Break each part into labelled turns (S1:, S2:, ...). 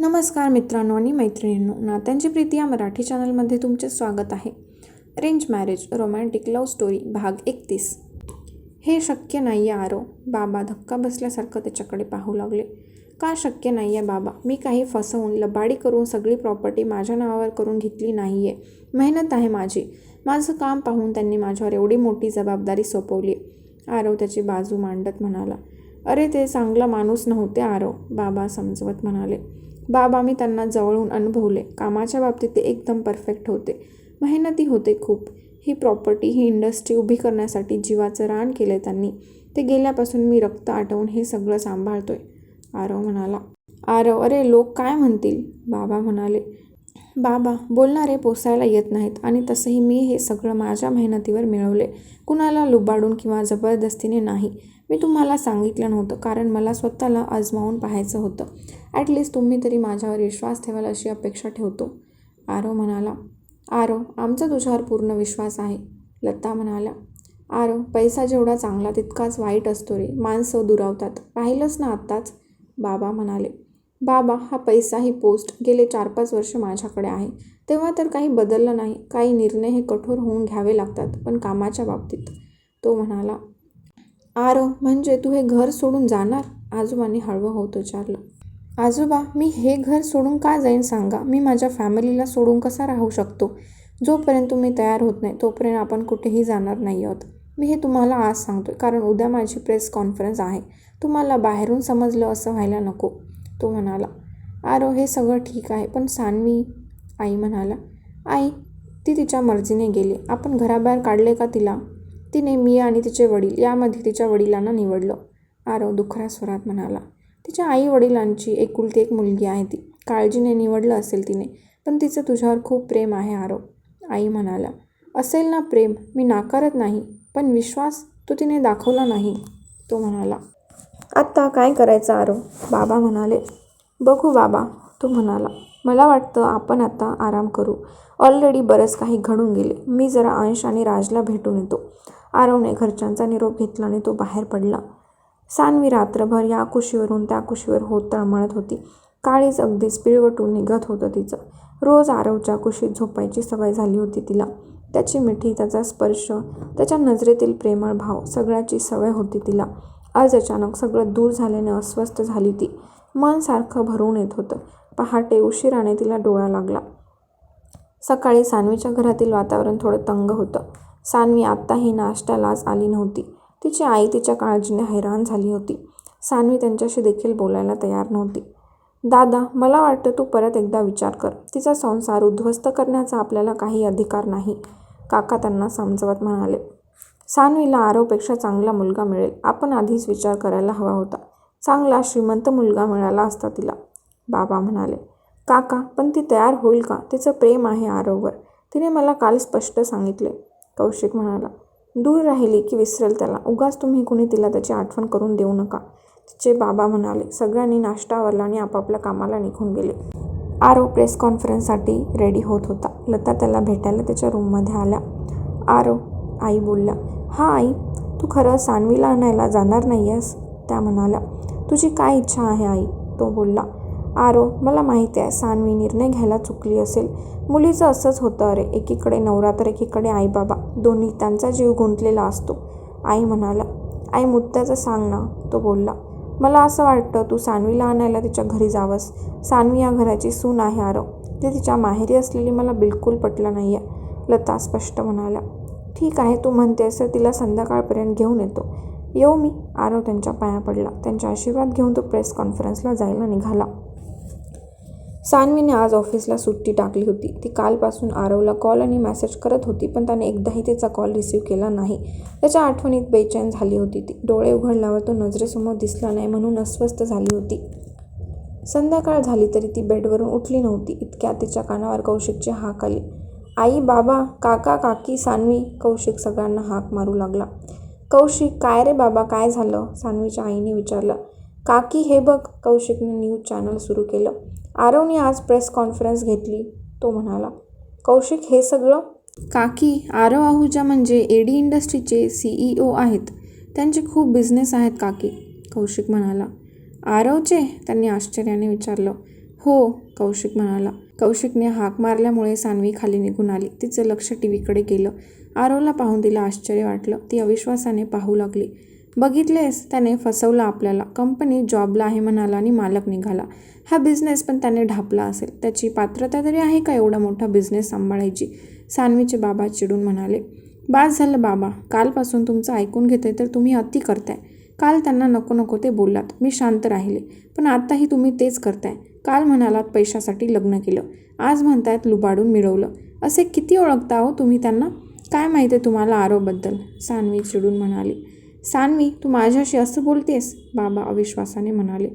S1: नमस्कार मित्रांनो आणि मैत्रिणींनो नात्यांची प्रीती या मराठी चॅनलमध्ये तुमचे स्वागत आहे. Arrange marriage romantic love story भाग एकतीस. हे शक्य नाही आहे आरो बाबा धक्का बसल्यासारखं त्याच्याकडे पाहू लागले. का शक्य नाही आहे बाबा? मी काही फसवून लबाडी करून सगळी प्रॉपर्टी माझ्या नावावर करून घेतली नाही आहे मेहनत आहे माझी. माझं काम पाहून त्यांनी माझ्यावर एवढी मोठी जबाबदारी सोपवली. आरव त्याची बाजू मांडत म्हणाला अरे ते चांगला माणूस नव्हते आरव बाबा समजवत म्हणाले. बाबा मी त्यांना जवळून अनुभवले. कामाच्या बाबतीत ते एकदम परफेक्ट होते. मेहनती होते खूप. ही प्रॉपर्टी ही इंडस्ट्री उभी करण्यासाठी जीवाचं रान केलं त्यांनी. ते गेल्यापासून मी रक्त आटवून हे सगळं सांभाळतोय. आरव म्हणाला. आरव अरे लोक काय म्हणतील? बाबा म्हणाले. बाबा बोलणारे पोसायला येत नाहीत आणि तसंही मी हे सगळं माझ्या मेहनतीवर मिळवले. कुणाला लुबाडून किंवा जबरदस्तीने नाही. मी तुम्हाला सांगितलं नव्हतं कारण मला स्वतःला आजमावून पाहायचं होतं. ॲटलिस्ट तुम्ही तरी माझ्यावर विश्वास ठेवाल अशी अपेक्षा ठेवतो. आरो म्हणाला आरो आमचा तुझ्यावर पूर्ण विश्वास आहे. लता म्हणाल्या आरो पैसा जेवढा चांगला तितकाच वाईट असतो रे. माणसं दुरावतात. पाहिलंच ना आत्ताच? बाबा म्हणाले बाबा हा पैसा ही पोस्ट गेले चार पाच वर्ष माझ्याकडे आहे. तेव्हा तर काही बदललं नाही. काही निर्णय हे कठोर होऊन घ्यावे लागतात पण कामाच्या बाबतीत. तो म्हणाला आरो म्हणजे तू हे घर सोडून जाणार? आजोबांनी हळवं होत विचारलं आजोबा मी हे घर सोडून का जाईन सांगा? मी माझ्या फॅमिलीला सोडून कसा राहू शकतो? जोपर्यंत तुम्ही तयार होत नाही तोपर्यंत आपण कुठेही जाणार नाही आहोत. मी हे तुम्हाला आज सांगतोय कारण उद्या माझी प्रेस कॉन्फरन्स आहे. तुम्हाला बाहेरून समजलं असं व्हायला नको तो म्हणाला. आरो हे सगळं ठीक आहे पण सानवी आई म्हणाला आई ती तिच्या मर्जीने गेली. आपण घराबाहेर काढले का तिला? तिने मी आणि तिचे वडील यामध्ये तिच्या वडिलांना निवडलं. आरव दुखऱ्या स्वरात म्हणाला. तिच्या आई वडिलांची एकुलती एक मुलगी आहे ती. काळजीने निवडलं असेल तिने पण तिचं तुझ्यावर खूप प्रेम आहे आरव. आई म्हणाला असेल ना प्रेम मी नाकारत नाही पण विश्वास तो तिने दाखवला नाही. तो म्हणाला आत्ता काय करायचं आरव? बाबा म्हणाले बघू बाबा. तो म्हणाला मला वाटतं आपण आता आराम करू. ऑलरेडी बरंच काही घडून गेले. मी जरा अंश आणि राजला भेटून येतो. आरवने घरच्यांचा निरोप घेतला आणि तो बाहेर पडला. सानवी रात्रभर या कुशीवरून त्या कुशीवर होत तळमळत होती. काळीच अगदीच पिळवटून निघत होतं तिचं. रोज आरवच्या कुशीत झोपायची सवय झाली होती तिला. त्याची मिठी त्याचा स्पर्श त्याच्या नजरेतील प्रेमळ भाव सगळ्याची सवय होती तिला. आज अचानक सगळं दूर झाल्याने अस्वस्थ झाली ती. मन सारखं भरून येत होतं. पहाटे उशिराने तिला डोळा लागला. सकाळी सानवीच्या घरातील वातावरण थोडं तंग होतं. सानवी आत्ताही नाश्त्यालाच आली नव्हती. तिची आई तिच्या काळजीने हैराण झाली होती. सानवी त्यांच्याशी देखील बोलायला तयार नव्हती. दादा मला वाटतं तू परत एकदा विचार कर. तिचा संसार उद्ध्वस्त करण्याचा आपल्याला काही अधिकार नाही काका त्यांना समजवत म्हणाले. सानवीला आरोपेक्षा चांगला मुलगा मिळेल. आपण आधीच विचार करायला हवा होता. चांगला श्रीमंत मुलगा मिळाला असता तिला बाबा म्हणाले. काका पण ती तयार होईल का? तिचं प्रेम आहे आरोवर. तिने मला काल स्पष्ट सांगितले कौशिक म्हणाला. दूर राहिली की विसरेल त्याला. उगाच तुम्ही कुणी तिला त्याची आठवण करून देऊ नका. तिचे बाबा म्हणाले सगळ्यांनी नाश्ता आवरला आणि आपापल्या कामाला निघून गेले. आरो प्रेस कॉन्फरन्ससाठी रेडी होत होता. लता त्याला भेटायला त्याच्या रूममध्ये आल्या. आरो आई बोलल्या हा आई तू खरं सानवीला आणायला जाणार नाही आहेस त्या म्हणाल्या तुझी काय इच्छा आहे आई? तो बोलला आरो मला माहिती आहे सानवी निर्णय घ्यायला चुकली असेल. मुलीचं असंच होतं अरे एकीकडे नवरा तर एकीकडे आईबाबा. दोन्ही त्यांचा जीव गुंतलेला असतो. आई म्हणाला आई मुद्द्याचं सांग ना. तो बोलला मला असं वाटतं तू सानवीला आणायला तिच्या घरी जावंस. सानवी या घराची सून आहे आरव ते तिच्या माहेरी असलेली मला बिलकुल पटलं नाही आहे लता स्पष्ट म्हणाल्या ठीक आहे तू म्हणतेस तर तिला संध्याकाळपर्यंत घेऊन येतो. येऊ मी. आरव त्यांच्या पाया पडला. त्यांचा आशीर्वाद घेऊन तो प्रेस कॉन्फरन्सला जायला निघाला. सानवीने आज ऑफिसला सुट्टी टाकली होती. ती कालपासून आरवला कॉल आणि मेसेज करत होती पण त्याने एकदाही तिचा कॉल रिसीव्ह केला नाही. त्याच्या आठवणीत बेचैन झाली होती ती. डोळे उघडल्यावर तो नजरेसमोर दिसला नाही म्हणून अस्वस्थ झाली होती. संध्याकाळ झाली तरी ती बेडवरून उठली नव्हती. इतक्या तिच्या कानावर कौशिकची हाक आली. आई बाबा काका काकी सानवी कौशिक सगळ्यांना हाक मारू लागला. कौशिक काय रे बाबा काय झालं? सानवीच्या आईने विचारलं. काकी हे बघ कौशिकने न्यूज चॅनल सुरू केलं. आरवने आज प्रेस कॉन्फरन्स घेतली. तो म्हणाला कौशिक हे सगळं? काकी आरव आहुजा म्हणजे एडी इंडस्ट्रीचे सी ई ओ आहेत. त्यांचे खूप बिझनेस आहेत काकी कौशिक म्हणाला. आरवचे? त्यांनी आश्चर्याने विचारलं. हो कौशिक म्हणाला. कौशिकने हाक मारल्यामुळे सान्वी खाली निघून आली. तिचं लक्ष टी व्हीकडे गेलं. आरवला पाहून तिला आश्चर्य वाटलं. ती अविश्वासाने पाहू लागली. बघितलेस त्याने फसवलं आपल्याला. कंपनी जॉबला आहे म्हणाला आणि मालक निघाला. हा बिझनेस पण त्याने ढापला असेल. त्याची पात्रता तरी आहे का एवढा मोठा बिझनेस सांभाळायची? सानवीचे बाबा चिडून म्हणाले बास झालं बाबा. कालपासून तुमचं ऐकून घेते तर तुम्ही अति करताय. काल त्यांना नको नको ते बोललात. मी शांत राहिले. पण आत्ताही तुम्ही तेच करताय. काल म्हणालात पैशासाठी लग्न केलं. आज म्हणतायत लुबाडून मिळवलं. असे किती ओळखता हो तुम्ही त्यांना? काय माहिती आहे तुम्हाला आरोबद्दल? सानवी चिडून म्हणाली सान्वी तू माझ्याशी असं बोलतेस? बाबा अविश्वासाने म्हणाले.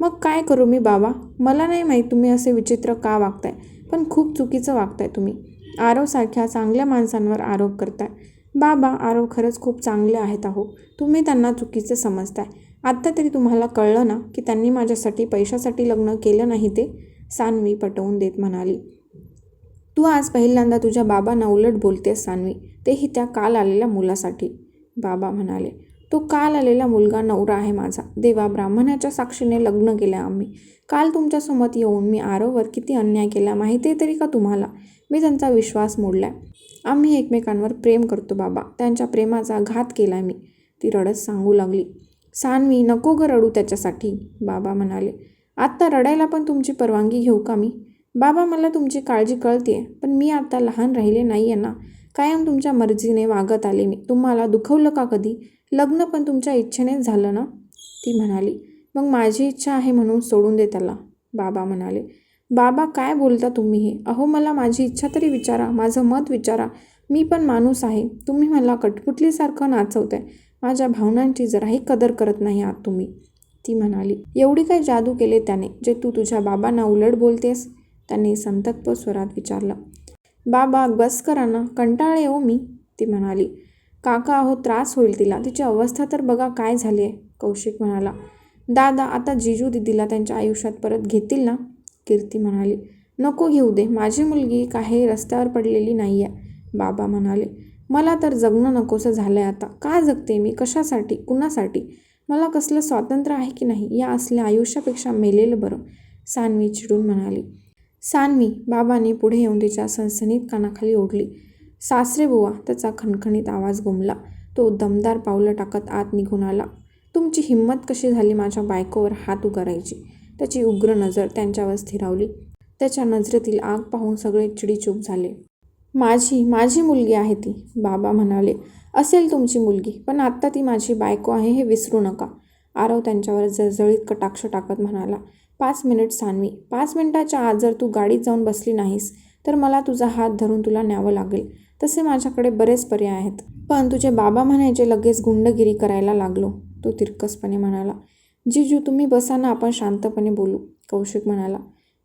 S1: मग काय करू मी बाबा? मला नाही माहीत तुम्ही असे विचित्र का वागताय पण खूप चुकीचं वागताय तुम्ही. आरवसारख्या चांगल्या माणसांवर आरोप करताय. बाबा आरव खरंच खूप चांगले आहेत अहो. तुम्ही त्यांना चुकीचं समजताय. आत्ता तरी तुम्हाला कळलं ना की त्यांनी माझ्यासाठी पैशासाठी लग्न केलं नाही ते? सानवी पटवून देत म्हणाली. तू आज पहिल्यांदा तुझ्या बाबांना उलट बोलतेस सानवी. तेही त्या काल आलेल्या मुलासाठी. बाबा म्हणाले. तो काल आलेला मुलगा नवरा आहे माझा. देवा ब्राह्मणाच्या साक्षीने लग्न केलं आम्ही. काल तुमच्यासोबत येऊन मी आरोवर किती अन्याय केला माहिती आहे तरी का तुम्हाला? मी त्यांचा विश्वास मोडलाय. आम्ही एकमेकांवर प्रेम करतो बाबा. त्यांच्या प्रेमाचा घात केला मी. ती रडत सांगू लागली. सानवी नको ग रडू त्याच्यासाठी. बाबा म्हणाले. आत्ता रडायला पण तुमची परवानगी घेऊ का मी? बाबा मला तुमची काळजी कळते पण मी आत्ता लहान राहिले नाही आहे ना. कायम तुमच्या मर्जीने वागत आले मी. तुम्हाला दुखवलं का कधी? लग्न पण तुमच्या इच्छेनेच झालं ना? ती म्हणाली. मग माझी इच्छा आहे म्हणून सोडून दे त्याला बाबा म्हणाले. बाबा काय बोलता तुम्ही हे? अहो मला माझी इच्छा तरी विचारा माझं मत विचारा. मी पण माणूस आहे. तुम्ही मला कटपुटलीसारखं नाचवताय. माझ्या भावनांची जराही कदर करत नाही आहात तुम्ही. ती म्हणाली. एवढी काय जादू केले त्याने जे तू तुझ्या बाबांना उलट बोलतेस? त्यांनी संतप्त स्वरात विचारलं. बाबा बस करा ना कंटाळे हो मी ती म्हणाली. काका अहो त्रास होईल तिला. तिची अवस्था तर बघा काय झाली आहे कौशिक म्हणाला. दादा आता जिजू दिदीला त्यांच्या आयुष्यात परत घेतील ना? कीर्ती म्हणाली. नको घेऊ दे माझी मुलगी काही रस्त्यावर पडलेली नाही आहे बाबा म्हणाले. मला तर जगणं नकोसं झालं आहे आता. का जगते मी? कशासाठी? कुणासाठी? मला कसलं स्वातंत्र्य आहे की नाही? या असल्या आयुष्यापेक्षा मेलेलं बरं सानवी चिडून म्हणाली. सानवी बाबांनी पुढे येऊन तिच्या सनसनीत कानाखाली ओढली. सासरे बुवा त्याचा खणखणीत आवाज घुमला तो दमदार पावलं टाकत आत निघून आला. तुमची हिंमत कशी झाली माझ्या बायकोवर हात उगारायची? त्याची उग्र नजर त्यांच्यावर स्थिरावली. त्याच्या नजरेतील आग पाहून सगळे चिडीचूप झाले. माझी माझी मुलगी आहे ती बाबा म्हणाले. असेल तुमची मुलगी पण आत्ता ती माझी बायको आहे हे विसरू नका. आरव त्यांच्यावर जळजळीत कटाक्ष टाकत म्हणाला. पाच मिनिट सानवी. पाच मिनिटाच्या आत जर तू गाडीत जाऊन बसली नाहीस तर मला तुझा हात धरून तुला न्यावं लागेल. तसे माझ्याकडे बरेच पर्याय आहेत. पण तुझे बाबा म्हणायचे लगेच गुंडगिरी करायला लागलो. तो तिरकसपणे म्हणाला जीजू तुम्ही बसा ना आपण शांतपणे बोलू. कौशिक म्हणाला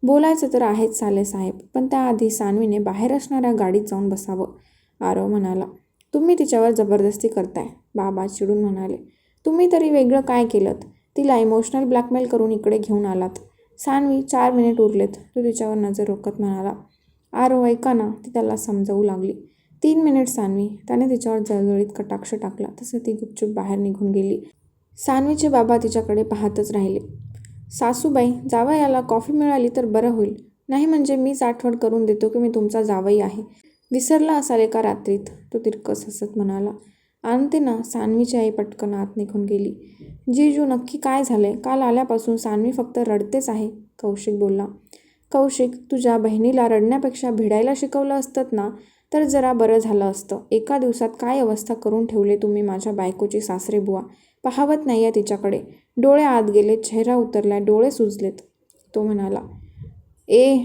S1: बोलायचं तर आहेच साले साहेब पण त्याआधी सानवीने बाहेर असणाऱ्या गाडीत जाऊन बसावं. आरव म्हणाला तुम्ही तिच्यावर जबरदस्ती करताय. बाबा चिडून म्हणाले तुम्ही तरी वेगळं काय केलं तिला इमोशनल ब्लॅकमेल करून इकडे घेऊन आलात. सानवी चार मिनिट उरलेत. तो तिच्यावर नजर रोखत म्हणाला आरव ऐका ना. ती त्याला समजावू लागली. तीन मिनिट सान्वी त्याने तिच्यावर जळजळीत कटाक्ष टाकला. तसं ती गुपचूप बाहेर निघून गेली. सान्वीचे बाबा तिच्याकडे पाहतच राहिले. सासूबाई जावयाला कॉफी मिळाली तर बरं होईल. नाही म्हणजे मीच आठवण करून देतो की मी तुमचा जावई आहे. विसरला असाल एका रात्रीत? तो तिरकस हसत म्हणाला. आणते ना सान्वीची आई पटकन आत निघून गेली. जीजू नक्की काय झालंय? काल आल्यापासून सान्वी फक्त रडतेच आहे कौशिक बोलला. कौशिक तुझ्या बहिणीला रडण्यापेक्षा भिडायला शिकवलं असतं ना? तर जरा बरं झालं असतं. एका दिवसात काय अवस्था करून ठेवले तुम्ही माझ्या बायकोची सासरे बुवा? पाहावत नाही आहे तिच्याकडे. डोळे आत गेले चेहरा उतरला डोळे सुजलेत. तो म्हणाला ए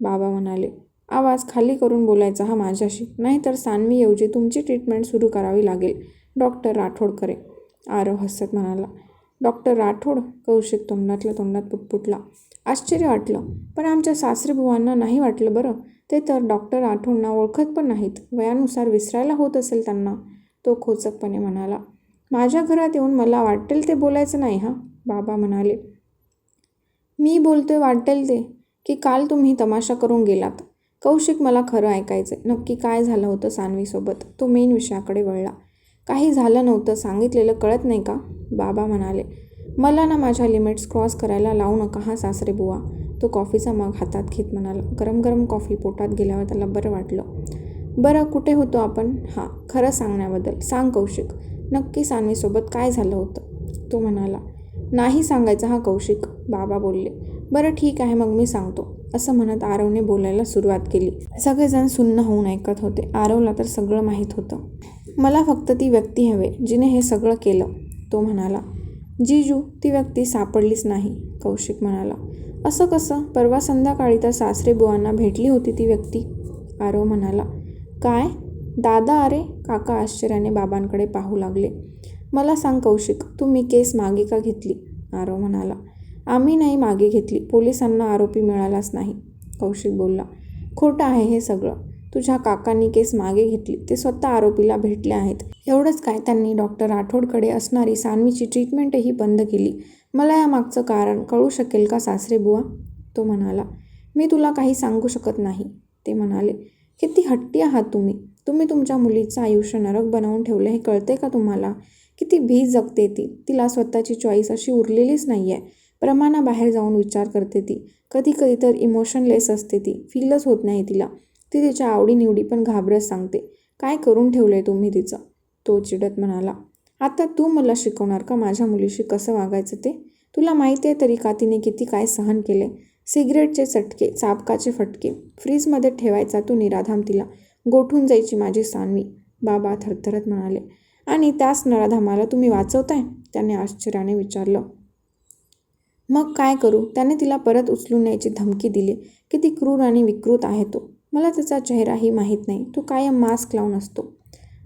S1: बाबा म्हणाले आवाज खाली करून बोलायचा हा माझ्याशी. नाहीतर सान्वीऐवजी तुमची ट्रीटमेंट सुरू करावी लागेल. डॉक्टर राठोड करे आरव हसत म्हणाला डॉक्टर राठोड? कौशिक तोंडातल्या तोंडात पुटपुटला आश्चर्य वाटलं पण आमच्या सासरेबुवांना नाही वाटलं बरं. ते तर डॉक्टर आठवणना ओळखत पण नाहीत. वयानुसार विसरायला होत असेल त्यांना तो खोचकपणे म्हणाला. माझ्या घरात येऊन मला वाटेल ते बोलायचं नाही हां? बाबा म्हणाले. मी बोलतोय वाटेल ते की काल तुम्ही तमाशा करून गेलात. कौशिक मला खरं ऐकायचं नक्की काय झालं होतं सानवीसोबत? तो मेन विषयाकडे वळला. काही झालं नव्हतं सांगितलेलं कळत नाही का? बाबा म्हणाले. मला ना माझ्या लिमिट्स क्रॉस करायला लावू नका हा सासरे बुवा. तो कॉफीचा मग हातात घेत म्हणाला गरम गरम कॉफी पोटात गेल्यावर त्याला बरं वाटलं. बरं कुठे होतो आपण? हां खरं सांगण्याबद्दल. सांग कौशिक नक्की सानवीसोबत काय झालं होतं? तो म्हणाला नाही सांगायचं हा कौशिक बाबा बोलले. बरं ठीक आहे मग मी सांगतो असं म्हणत आरवने बोलायला सुरुवात केली. सगळेजण सुन्न होऊन ऐकत होते. आरवला तर सगळं माहीत होतं. मला फक्त ती व्यक्ती हवे जिने हे सगळं केलं तो म्हणाला. जीजू ती व्यक्ती सापडलीच नाही कौशिक म्हणाला. असं कसं? परवा संध्याकाळी तर सासरे बुवांना भेटली होती ती व्यक्ती. आरव म्हणाला काय? दादा अरे काका आश्चर्याने बाबांकडे पाहू लागले. मला सांग कौशिक तू मी केस मागे का घेतली? आरव म्हणाला आम्ही नाही मागे घेतली पोलिसांना आरोपी मिळालाच नाही. कौशिक बोलला खोटं आहे हे सगळं. तुझ्या काकांनी केस मागे घेतली ते स्वतः आरोपीला भेटले आहेत. एवढंच काय त्यांनी डॉक्टर राठोडकडे असणारी सानवीची ट्रीटमेंटही बंद केली. मला या मागचं कारण कळू शकेल का सासरे बुवा? तो म्हणाला. मी तुला काही सांगू शकत नाही. ते म्हणाले. किती हट्टी आहात तुम्ही. तुम्ही तुमच्या मुलीचं आयुष्य नरक बनवून ठेवलं हे कळते का तुम्हाला? किती भी जगते ती. तिला स्वतःची चॉईस अशी उरलेलीच नाही आहे प्रमाणाबाहेर जाऊन विचार करते ती. कधी कधी तर इमोशनलेस असते ती. फीलच होत नाही तिला. ती तिच्या आवडीनिवडी पण घाबरत सांगते. काय करून ठेवलं आहे तुम्ही तिचं? तो चिडत म्हणाला. आता तू मला शिकवणार का? माझ्या मुलीशी कसं वागायचं ते? तुला माहिती आहे तरी का तिने किती काय सहन केले? सिगरेटचे चटके चापकाचे फटके फ्रीजमध्ये ठेवायचा तू निराधाम तिला. गोठून जायची माझी सानवी बाबा थरथरत म्हणाले. आणि त्याच नराधामाला तुम्ही वाचवताय? त्याने आश्चर्याने विचारलं. मग काय करू? त्याने तिला परत उचलून न्यायची धमकी दिली किती क्रूर आणि विकृत आहे तो. मला त्याचा चेहराही माहीत नाही. तो कायम मास्क लावून असतो.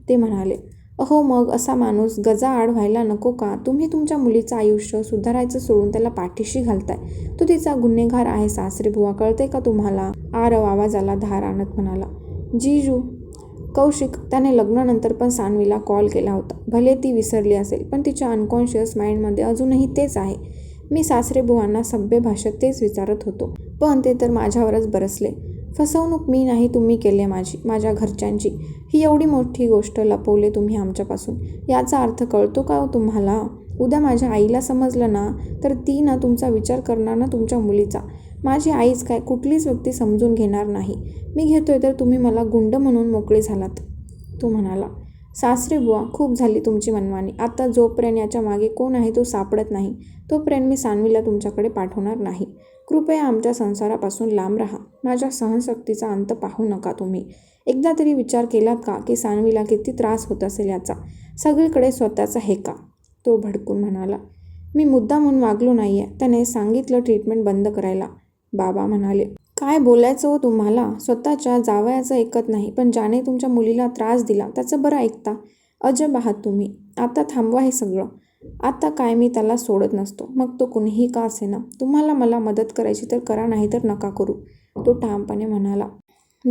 S1: ते म्हणाले अहो मग असा माणूस गजा आड व्हायला नको का? तुम्ही तुमच्या मुलीचं आयुष्य सुधारायचं सोडून त्याला पाठीशी घालताय. तो तिचा गुन्हेगार आहे सासरे बुवा कळते का तुम्हाला? आरव आवाजाला धार आणत म्हणाला. जीजू कौशिक त्याने लग्नानंतर पण सानवीला कॉल केला होता. भले ती विसरली असेल पण तिच्या अनकॉन्शियस माइंडमध्ये अजूनही तेच आहे. मी सासरे बुवांना सभ्य भाषेत तेच विचारत होतो. पण ते तर माझ्यावरच बरसले. फसवणूक मी नाही तुम्ही केले माझी माझ्या घरच्यांची. ही एवढी मोठी गोष्ट लपवले तुम्ही आमच्यापासून. याचा अर्थ कळतो का हो तुम्हाला? उद्या माझ्या आईला समजलं ना तर ती ना तुमचा विचार करणार ना तुमच्या मुलीचा. माझी आईच काय कुठलीच व्यक्ती समजून घेणार नाही. मी घेतोय तर तुम्ही मला गुंड म्हणून मोकळे झालात तो म्हणाला. सासरे बुवा खूप झाली तुमची मनमानी. आता जोपर्यंत याच्या मागे कोण आहे तो सापडत नाही तोपर्यंत मी सानवीला तुमच्याकडे पाठवणार नाही. कृपया आमच्या संसारापासून लांब राहा. माझ्या सहनशक्तीचा अंत पाहू नका तुम्ही. एकदा तरी विचार केलात का की सानवीला किती त्रास होत असेल याचा? सगळीकडे स्वतःचा हे का तो भडकून म्हणाला मी मुद्दा म्हणून वागलो नाही आहे त्याने सांगितलं ट्रीटमेंट बंद करायला. बाबा म्हणाले काय बोलायचं हो तुम्हाला? स्वतःच्या जावयाचं ऐकत नाही पण ज्याने तुमच्या मुलीला त्रास दिला त्याचं बरं ऐकता. अजब आहात तुम्ही. आता थांबवा हे सगळं. आता काय मी त्याला सोडत नसतो. मग तो कुणीही का असेना? तुम्हाला मला मदत करायची तर करा नाही तर नका करू. तो ठामपणे म्हणाला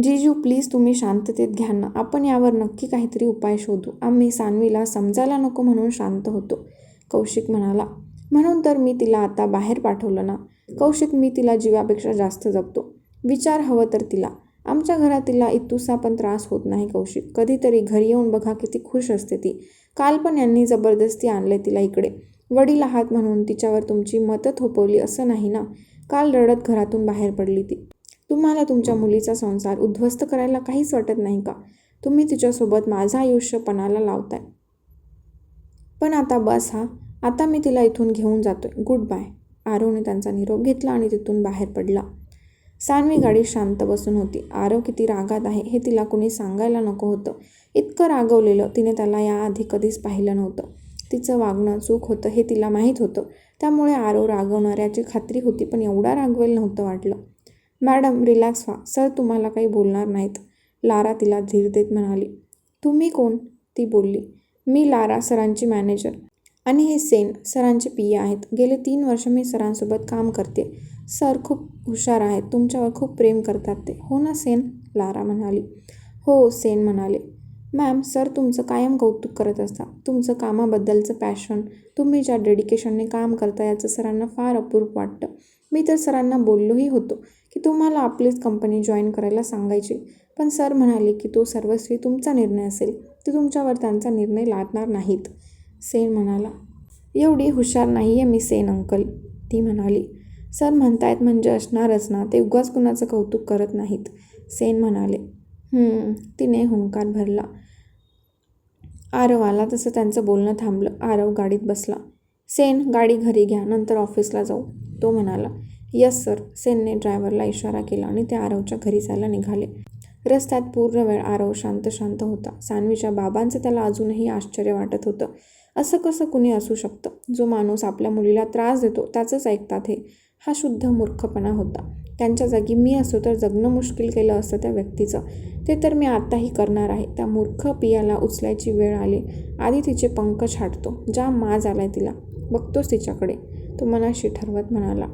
S1: जीजू प्लीज तुम्ही शांततेत घ्या ना. आपण यावर नक्की काहीतरी उपाय शोधू. आम्ही सानवीला समजायला नको म्हणून शांत होतो. कौशिक म्हणाला म्हणून तर मी तिला आता बाहेर पाठवलं ना. कौशिक मी तिला जीवापेक्षा जास्त जपतो. विचार हवं तर तिला. आमच्या घरात तिला इतुसा पण त्रास होत नाही कौशिक. कधीतरी घरी येऊन बघा किती खुश असते ती. काल पण यांनी जबरदस्ती आणले तिला इकडे. वडील आहात म्हणून तिच्यावर तुमची मतं थोपवली असं नाही ना? काल रडत घरातून बाहेर पडली ती. तुम्हाला तुमच्या मुलीचा संसार उद्ध्वस्त करायला काहीच वाटत नाही का? तुम्ही तिच्यासोबत माझं आयुष्य पणाला लावताय. पण आता बस हा. आता मी तिला इथून घेऊन जातोय. Good bye. आरोने त्यांचा निरोप घेतला आणि तिथून बाहेर पडला. सानवी गाडी शांत बसून होती. आरव किती रागात आहे हे तिला कुणी सांगायला नको होतं. इतकं रागवलेलं तिने त्याला याआधी कधीच पाहिलं नव्हतं. तिचं वागणं चूक होतं हे तिला माहीत होतं. त्यामुळे आरव रागवणाऱ्याची खात्री होती पण एवढा रागवेल नव्हतं वाटलं. मॅडम रिलॅक्स व्हा. सर तुम्हाला काही बोलणार नाहीत. लारा तिला धीर देत म्हणाली. तुम्ही कोण? ती बोलली. मी लारा सरांची मॅनेजर. आणि हे सेन सरांचे पी आहेत. गेले तीन वर्ष मी सरांसोबत काम करते. सर खूप हुशार आहेत तुमच्यावर खूप प्रेम करतात ते. हो ना सेन? लारा म्हणाली. हो सेन म्हणाले. मॅम सर तुमचं कायम कौतुक करत असता तुमचं कामाबद्दलचं पॅशन तुम्ही ज्या डेडिकेशनने काम करता याचं सरांना फार अपूर्व वाटतं. मी तर सरांना बोललोही होतो की तुम्हाला आपलीच कंपनी जॉईन करायला सांगायची. पण सर म्हणाले की तो सर्वस्वी तुमचा निर्णय असेल. ते तुमच्यावर त्यांचा निर्णय लादणार नाहीत. सेन म्हणाला. एवढी हुशार नाही आहे मी सेन अंकल. ती म्हणाली. सर म्हणतायत म्हणजे असणारच ना ते उगाच कुणाचं कौतुक करत नाहीत सेन म्हणाले तिने हुंकार भरला. आरव आला तसं त्यांचं बोलणं थांबलं. आरव गाडीत बसला. सेन, गाडी घरी घ्या, नंतर ऑफिसला जाऊ, तो म्हणाला. "Yes sir." सेनने ड्रायव्हरला इशारा केला आणि ते आरवच्या घरी जायला निघाले. रस्त्यात पूर्ण वेळ आरव शांत शांत होता. सानवीच्या बाबांचं त्याला अजूनही आश्चर्य वाटत होतं. असं कसं कुणी असू शकतं? जो माणूस आपल्या मुलीला त्रास देतो त्याचंच ऐकतात हे. हा शुद्ध मूर्खपणा होता. त्यांच्या जागी मी असो तर जगणं मुश्किल केलं असतं त्या व्यक्तीचं. ते तर मी आत्ताही करणार आहे. त्या मूर्ख पियाला उचलायची वेळ आली. आधी तिचे पंख छाटतो. ज्या माज आलाय तिला. बघतोच तिच्याकडे, तो मनाशी ठरवत म्हणाला.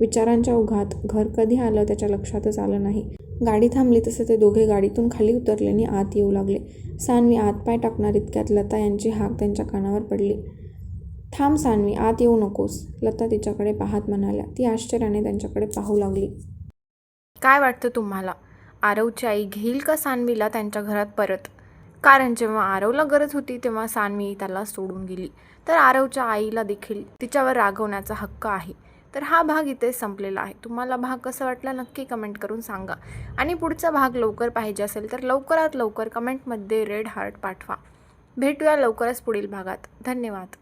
S1: विचारांच्या ओघात घर कधी आलं त्याच्या लक्षातच आलं नाही. गाडी थांबली तसं ते दोघे गाडीतून खाली उतरल्याने आत येऊ लागले. सानवी आत पाय टाकणार इतक्यात लता यांची हाक त्यांच्या कानावर पडली. "थांब सानवी आत येऊ नकोस," लता तिच्याकडे पाहत म्हणाल्या. ती आश्चर्याने त्यांच्याकडे पाहू लागली.
S2: काय वाटतं तुम्हाला? आरवची आई घेईल का सानवीला त्यांच्या घरात परत? कारण जेव्हा आरवला गरज होती तेव्हा सानवी त्याला सोडून गेली. तर आरवच्या आईला देखील तिच्यावर रागवण्याचा हक्क आहे. तर हा भाग इथे संपलेला आहे. तुम्हाला भाग कसा वाटला नक्की कमेंट करून सांगा. आणि पुढचा भाग लवकर पाहिजे असेल तर लवकरात लवकर कमेंटमध्ये रेड हार्ट पाठवा. भेटूया लवकरच पुढील भागात. धन्यवाद.